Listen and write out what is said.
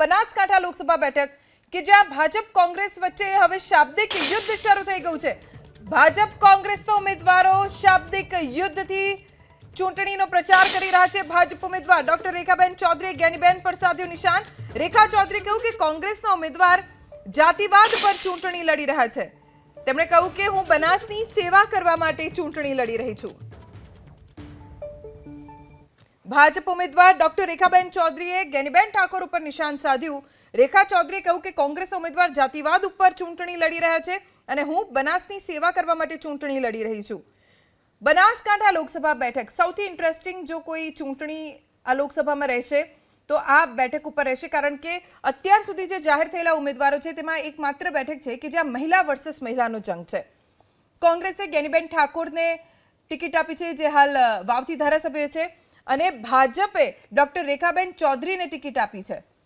બનાસકાંઠા લોકસભા બેઠક કે જ્યાં ભાજપ કોંગ્રેસ વચ્ચે હવે શાબ્દિક યુદ્ધ શરૂ થઈ ગયું છે. ભાજપ કોંગ્રેસના ઉમેદવારો શાબ્દિક યુદ્ધથી ચૂંટણીનો પ્રચાર કરી રહ્યા છે. ભાજપ ઉમેદવાર ડોક્ટર રેખાબેન ચૌધરીએ જ્ઞાનીબેન પર સાધ્યું નિશાન. રેખા ચૌધરી કહ્યું કે કોંગ્રેસના ઉમેદવાર જાતિવાદ પર ચૂંટણી લડી રહ્યા છે. તેમણે કહ્યું કે હું બનાસની સેવા કરવા માટે ચૂંટણી લડી રહી છું. ભાજપ ઉમેદવાર ડોક્ટર રેખાબેન ચૌધરીએ ગેનીબેન ઠાકોર ઉપર નિશાન સાધ્યું. રેખા ચૌધરીએ કહ્યું કે કોંગ્રેસ ઉમેદવાર જાતિવાદ ઉપર ચૂંટણી લડી રહ્યા છે અને હું બનાસની સેવા કરવા માટે ચૂંટણી લડી રહી છું. બનાસકાંઠા લોકસભા બેઠક સૌથી ઇન્ટરેસ્ટિંગ જો કોઈ ચૂંટણી આ લોકસભામાં રહેશે, તો આ બેઠક ઉપર રહેશે. કારણ કે અત્યાર સુધી જે જાહેર થયેલા ઉમેદવારો છે, તેમાં એક માત્ર બેઠક છે કે જ્યાં મહિલા વર્સસ મહિલાનો જંગ છે. કોંગ્રેસે ગેનીબેન ઠાકોરને ટિકિટ આપી છે, જે હાલ વાવથી ધારાસભ્ય છે. અને ભાજપે ડોક્ટર રેખાબેન ચૌધરીને ટિકિટ આપી છે.